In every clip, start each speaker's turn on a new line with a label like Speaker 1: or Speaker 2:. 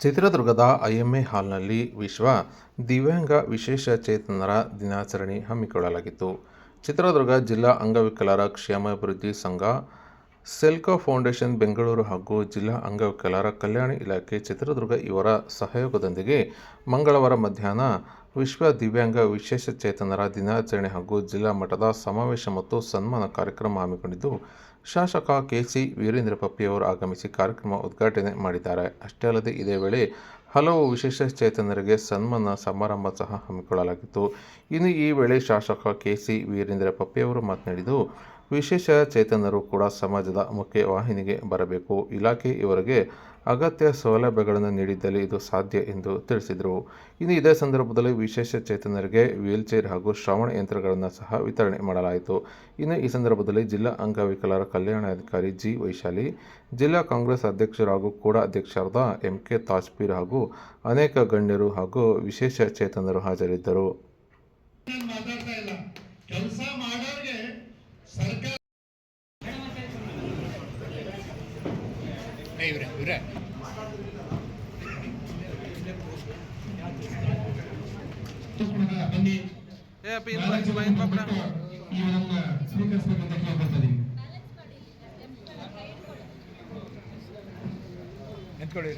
Speaker 1: ಚಿತ್ರದುರ್ಗದ ಐಎಂಎ ಹಾಲ್ನಲ್ಲಿ ವಿಶ್ವ ದಿವ್ಯಾಂಗ ವಿಶೇಷ ಚೇತನರ ದಿನಾಚರಣೆ ಹಮ್ಮಿಕೊಳ್ಳಲಾಗಿತ್ತು. ಚಿತ್ರದುರ್ಗ ಜಿಲ್ಲಾ ಅಂಗವಿಕಲರ ಕ್ಷೇಮಾಭಿವೃದ್ಧಿ ಸಂಘ ಸೆಲ್ಕೋ ಫೌಂಡೇಶನ್ ಬೆಂಗಳೂರು ಹಾಗೂ ಜಿಲ್ಲಾ ಅಂಗವಿಕಲರ ಕಲ್ಯಾಣ ಇಲಾಖೆ ಚಿತ್ರದುರ್ಗ ಇವರ ಸಹಯೋಗದೊಂದಿಗೆ ಮಂಗಳವಾರ ಮಧ್ಯಾಹ್ನ ವಿಶ್ವ ದಿವ್ಯಾಂಗ ವಿಶೇಷ ಚೇತನರ ದಿನಾಚರಣೆ ಹಾಗೂ ಜಿಲ್ಲಾ ಮಟ್ಟದ ಸಮಾವೇಶ ಮತ್ತು ಸನ್ಮಾನ ಕಾರ್ಯಕ್ರಮ ಹಮ್ಮಿಕೊಂಡಿದ್ದು, ಶಾಸಕ ಕೆಸಿ ವೀರೇಂದ್ರ ಪಪ್ಪಿಯವರು ಆಗಮಿಸಿ ಕಾರ್ಯಕ್ರಮ ಉದ್ಘಾಟನೆ ಮಾಡಿದ್ದಾರೆ. ಅಷ್ಟೇ ಅಲ್ಲದೆ ಇದೇ ವೇಳೆ ಹಲವು ವಿಶೇಷ ಚೇತನರಿಗೆ ಸನ್ಮಾನ ಸಮಾರಂಭ ಸಹ ಹಮ್ಮಿಕೊಳ್ಳಲಾಗಿತ್ತು. ಇನ್ನು ಈ ವೇಳೆ ಶಾಸಕ ಕೆಸಿ ವೀರೇಂದ್ರ ಪಪ್ಪಿಯವರು ಮಾತನಾಡಿದ್ದು ವಿಶೇಷ ಚೇತನರು ಕೂಡ ಸಮಾಜದ ಮುಖ್ಯ ವಾಹಿನಿಗೆ ಬರಬೇಕು. ಇಲಾಖೆ ಇವರಿಗೆ ಅಗತ್ಯ ಸೌಲಭ್ಯಗಳನ್ನು ನೀಡಿದ್ದಲ್ಲಿ ಇದು ಸಾಧ್ಯ ಎಂದು ತಿಳಿಸಿದರು. ಇನ್ನು ಇದೇ ಸಂದರ್ಭದಲ್ಲಿ ವಿಶೇಷ ಚೇತನರಿಗೆ ವೀಲ್ಚೇರ್ ಹಾಗೂ ಶ್ರವಣ ಯಂತ್ರಗಳನ್ನು ಸಹ ವಿತರಣೆ ಮಾಡಲಾಯಿತು. ಇನ್ನು ಈ ಸಂದರ್ಭದಲ್ಲಿ ಜಿಲ್ಲಾ ಅಂಗವಿಕಲರ ಕಲ್ಯಾಣಾಧಿಕಾರಿ ಜಿ. ವೈಶಾಲಿ, ಜಿಲ್ಲಾ ಕಾಂಗ್ರೆಸ್ ಅಧ್ಯಕ್ಷರು ಹಾಗೂ ಕೂಡ ಅಧ್ಯಕ್ಷರಾದ ಎಂ. ಕೆ. ತಾಜ್ಪೀರ್ ಹಾಗೂ ಅನೇಕ ಗಣ್ಯರು ಹಾಗೂ ವಿಶೇಷ ಚೇತನರು ಹಾಜರಿದ್ದರು.
Speaker 2: ನಾನ್ ಮಾತಾಡ್ತಾ ಇಲ್ಲ ಕೆಲಸ ಮಾಡೋರ್ಗೆ ಸರ್ಕಾರ
Speaker 3: ಇವ್ರೆ ಇವ್ರೆ
Speaker 2: ಬನ್ನಿ
Speaker 4: ಏ ಅಪ್ಪಿ ಇಲ್ಲ
Speaker 2: ನಾಲ್ಕು ಜನ
Speaker 4: ಇಲ್ಲ ಪಾಪಡ
Speaker 2: ಬಂದ್ಬಿಟ್ಟು ಇವರನ್ನ ಸ್ವೀಕರಿಸಬೇಕಂತ ಕೇಳ್ಕೊಳ್ತೀನಿ
Speaker 3: ನಿಂತ್ಕೊಳ್ಳಿ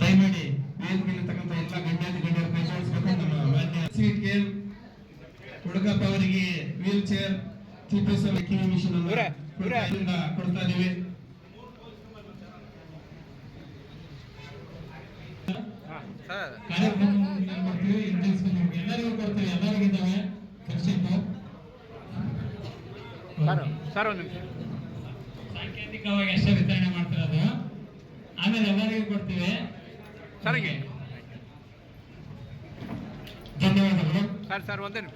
Speaker 2: ದಯಮಾಡಿ ವೇದಿಕೆಯಲ್ಲಿರ್ತಕ್ಕಂಥ ಎಲ್ಲ ಗಣ್ಯಾತಿ ಗಣ್ಯರು ಕೈ ಜೋಡಿಸಬೇಕು ನಮ್ಮ ಮಾನ್ಯ ಸೀಟ್ ಕೇರ್ ಹುಡುಗಪ್ಪ ಅವರಿಗೆ ವೀಲ್ ಚೇರ್ ಕಿವಿ ಮಿಷನ್ ಅನ್ನು. ಕೊಡ್ತಾ ಇದ್ದೀವಿ ಎಲ್ಲರಿಗೂ ಕೊಡ್ತೀವಿ ಎಲ್ಲರಿಗಿದ್ದಾವೆ ಕರ್ಸಿಟ್ಟು
Speaker 3: ಸರ್ ಸರ್ ಒಂದು ನಿಮಿಷ.
Speaker 2: ಸಾಂಕೇತಿಕವಾಗಿ ಅಷ್ಟೇ ವಿತರಣೆ ಮಾಡ್ತಿರೋದು ಆಮೇಲೆ ಎಲ್ಲರಿಗೂ ಕೊಡ್ತೀವಿ.
Speaker 3: ಸರಿಗೆ
Speaker 2: ಧನ್ಯವಾದಗಳು.
Speaker 3: ಸರ್ ಸರ್ ಒಂದೇ ನಿಮಿಷ.